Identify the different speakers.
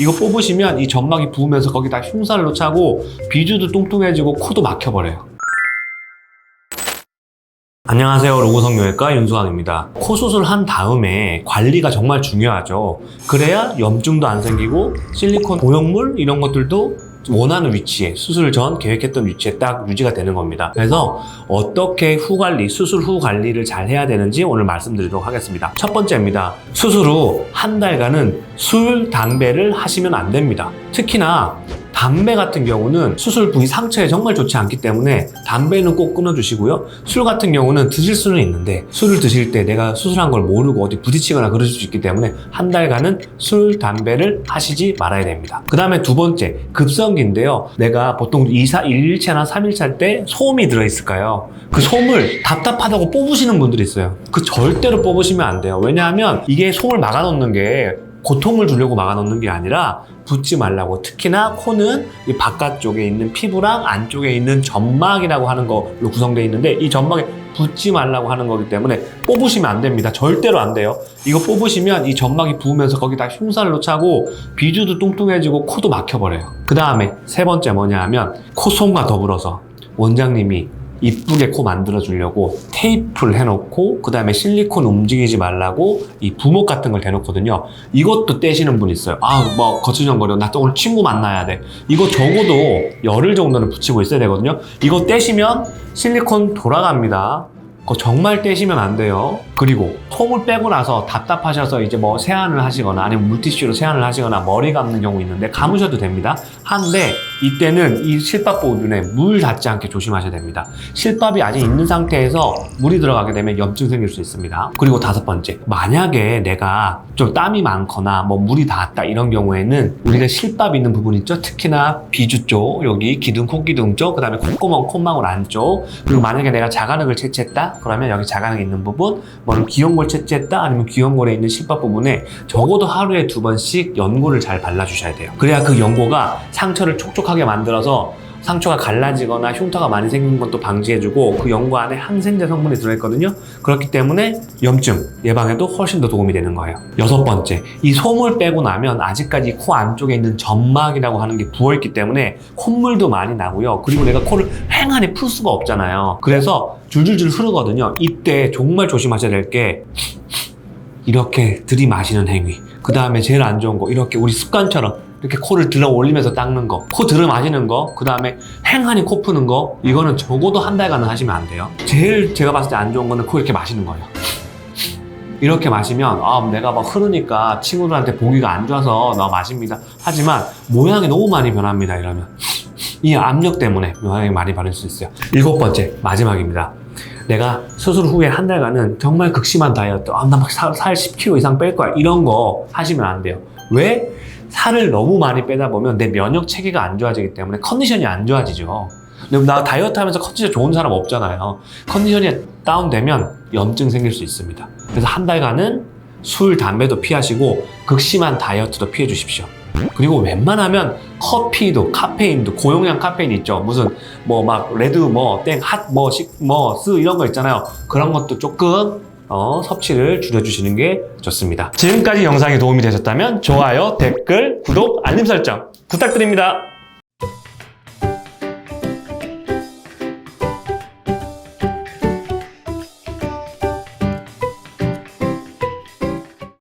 Speaker 1: 이거 뽑으시면 이 점막이 부으면서 거기다 흉살로 차고 비주도 뚱뚱해지고 코도 막혀버려요. 안녕하세요. 로고성형외과 윤수광입니다. 코 수술 한 다음에 관리가 정말 중요하죠. 그래야 염증도 안 생기고 실리콘 보형물 이런 것들도 원하는 위치에 수술 전 계획했던 위치에 딱 유지가 되는 겁니다. 그래서 어떻게 후 관리, 수술 후 관리를 잘 해야 되는지 오늘 말씀드리도록 하겠습니다. 첫 번째입니다. 수술 후 한 달간은 술, 담배를 하시면 안 됩니다. 특히나 담배 같은 경우는 수술 부위 상처에 정말 좋지 않기 때문에 담배는 꼭 끊어주시고요. 술 같은 경우는 드실 수는 있는데 술을 드실 때 내가 수술한 걸 모르고 어디 부딪히거나 그러실 수 있기 때문에 한 달간은 술, 담배를 하시지 말아야 됩니다. 그 다음에 두 번째, 급성기인데요. 내가 보통 2사, 1일차나 3일차 때 소음이 들어있을까요? 그 솜을 답답하다고 뽑으시는 분들이 있어요. 그 절대로 뽑으시면 안 돼요. 왜냐하면 이게 솜을 막아놓는 게 고통을 주려고 막아놓는 게 아니라 붓지 말라고. 특히나 코는 이 바깥쪽에 있는 피부랑 안쪽에 있는 점막이라고 하는 걸로 구성되어 있는데 이 점막에 붓지 말라고 하는 거기 때문에 뽑으시면 안 됩니다. 절대로 안 돼요. 이거 뽑으시면 이 점막이 부으면서 거기다 흉살로 차고 비주도 뚱뚱해지고 코도 막혀버려요. 그 다음에 세 번째 뭐냐 하면 코솜과 더불어서 원장님이 이쁘게 코 만들어 주려고 테이프를 해놓고 그 다음에 실리콘 움직이지 말라고 이 부목 같은 걸 대놓거든요. 이것도 떼시는 분 있어요. 아 뭐 거칠정거려 나또 오늘 친구 만나야 돼. 이거 적어도 열흘 정도는 붙이고 있어야 되거든요. 이거 떼시면 실리콘 돌아갑니다. 그거 정말 떼시면 안 돼요. 그리고 솜을 빼고 나서 답답하셔서 이제 뭐 세안을 하시거나 아니면 물티슈로 세안을 하시거나 머리 감는 경우 있는데 감으셔도 됩니다. 한데 이때는 이 실밥 부분에 물 닿지 않게 조심하셔야 됩니다. 실밥이 아직 있는 상태에서 물이 들어가게 되면 염증 생길 수 있습니다. 그리고 다섯 번째, 만약에 내가 좀 땀이 많거나 뭐 물이 닿았다 이런 경우에는 우리가 실밥 있는 부분 있죠? 특히나 비주 쪽, 여기 기둥, 콧기둥 쪽, 그 다음에 콧구멍, 콧망울 안쪽, 그리고 만약에 내가 자가능을 채취했다? 그러면 여기 자가능 있는 부분, 뭐 귀염골 채취했다? 아니면 귀염골에 있는 실밥 부분에 적어도 하루에 두 번씩 연고를 잘 발라주셔야 돼요. 그래야 그 연고가 상처를 촉촉하게 만들어서 상처가 갈라지거나 흉터가 많이 생긴 것도 방지해주고 그 연고 안에 항생제 성분이 들어있거든요. 그렇기 때문에 염증 예방에도 훨씬 더 도움이 되는 거예요. 여섯 번째, 이 솜을 빼고 나면 아직까지 코 안쪽에 있는 점막이라고 하는 게 부어있기 때문에 콧물도 많이 나고요. 그리고 내가 코를 횡하니 풀 수가 없잖아요. 그래서 줄줄줄 흐르거든요. 이때 정말 조심하셔야 될 게 이렇게 들이마시는 행위. 그 다음에 제일 안 좋은 거 이렇게 우리 습관처럼 이렇게 코를 들어 올리면서 닦는 거, 코 들어 마시는 거, 그 다음에 횡하니 코 푸는 거, 이거는 적어도 한 달간은 하시면 안 돼요. 제일 제가 봤을 때 안 좋은 거는 코 이렇게 마시는 거예요. 이렇게 마시면 아 내가 막 흐르니까 친구들한테 보기가 안 좋아서 나 마십니다. 하지만 모양이 너무 많이 변합니다. 이러면 이 압력 때문에 모양이 많이 바뀔 수 있어요. 일곱 번째 마지막입니다. 내가 수술 후에 한 달간은 정말 극심한 다이어트, 아, 나막 살, 살 10kg 이상 뺄 거야. 이런 거 하시면 안 돼요. 왜? 살을 너무 많이 빼다 보면 내 면역 체계가 안 좋아지기 때문에 컨디션이 안 좋아지죠. 근데 나 다이어트 하면서 컨디션 좋은 사람 없잖아요. 컨디션이 다운되면 염증 생길 수 있습니다. 그래서 한 달간은 술, 담배도 피하시고 극심한 다이어트도 피해 주십시오. 그리고 웬만하면 커피도 카페인도 고용량 카페인 있죠. 무슨 뭐 막 레드 뭐 땡 핫 뭐 식뭐스 이런 거 있잖아요. 그런 것도 조금 어, 섭취를 줄여주시는 게 좋습니다. 지금까지 영상이 도움이 되셨다면 좋아요, 댓글, 구독, 알림 설정 부탁드립니다.